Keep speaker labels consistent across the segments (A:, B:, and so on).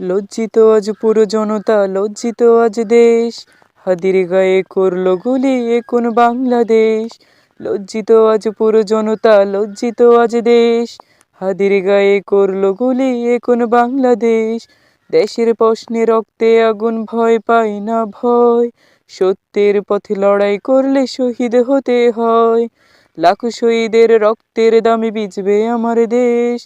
A: লজ্জিত আজ পুরো জনতা, লজ্জিত আজ দেশ। হাদির গায়ে করল গুলি এ কোন বাংলাদেশ। লজ্জিত আজ পুরো জনতা, লজ্জিত আজ দেশ। হাদির গায়ে করল গুলি এ কোন বাংলাদেশ। দেশের প্রশ্নে রক্তে আগুন ভয় পাই না ভয়। সত্যের পথে লড়াই করলে শহীদ হতে হয়। লাখো শহীদের রক্তের দামে বিজবে আমার দেশ।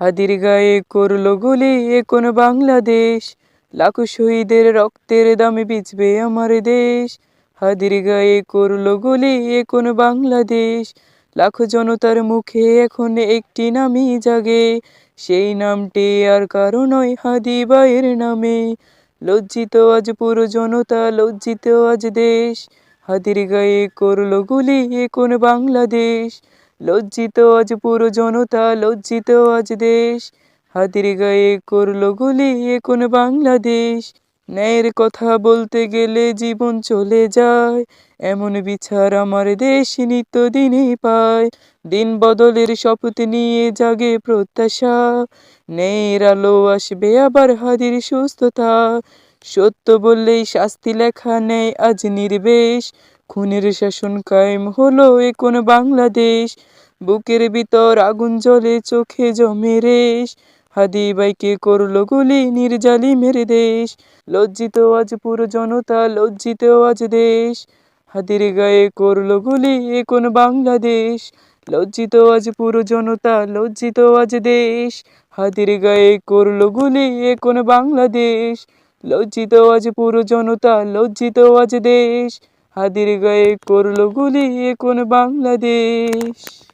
A: হাদির গায়ে করল গুলি, এ কোন বাংলাদেশ? লাখো শহীদের রক্তের দামে বিচবে আমার দেশ। হাদির গায়ে করল গুলি, এ কোন বাংলাদেশ? লাখো জনতার মুখে এখন একটি নামই জাগে। সেই নামটি আর কারও নয় হাদি বাইয়ের নামে। লজ্জিত আজ পুরো জনতা, লজ্জিত আজ দেশ। হাদির গায়ে করল গুলি, এ কোন বাংলাদেশ? লজ্জিত আজ পুরো জনতা, লজ্জিত আজ দেশ। হাতির গায়ে করল গুলি এ কোন বাংলাদেশ। ন্যায়ের কথা বলতে গেলে জীবন চলে যায়। এমন বিচার আমার দেশ নিত্যদিনই পায়। দিন বদলের শপথ নিয়ে জাগে প্রত্যাশা। ন্যায়ের আলো আসবে আবার হাদির সুস্থতা। সত্য বললেই শাস্তি লেখা নেই আজ নির্বেশ। খুনের শাসন কায়েম হলো এ কোন বাংলাদেশ। বুকের ভিতর আগুন জ্বলে, চোখে জমে রেশ। হাদি বাইকে করল গুলি নির্জালিমের দেশ। লজ্জিত আজ পুরো জনতা, লজ্জিত আজ দেশ। হাদির গায়ে করল গুলি এ কোন বাংলাদেশ। লজ্জিত আজ পুরো জনতা, লজ্জিত আজ দেশ। হাদির গায়ে করল গুলি এ কোন বাংলাদেশ। লজ্জিত আজ পুরো জনতা, লজ্জিত আজ দেশ। হাদির গায়ে করল গুলি কোন বাংলাদেশ?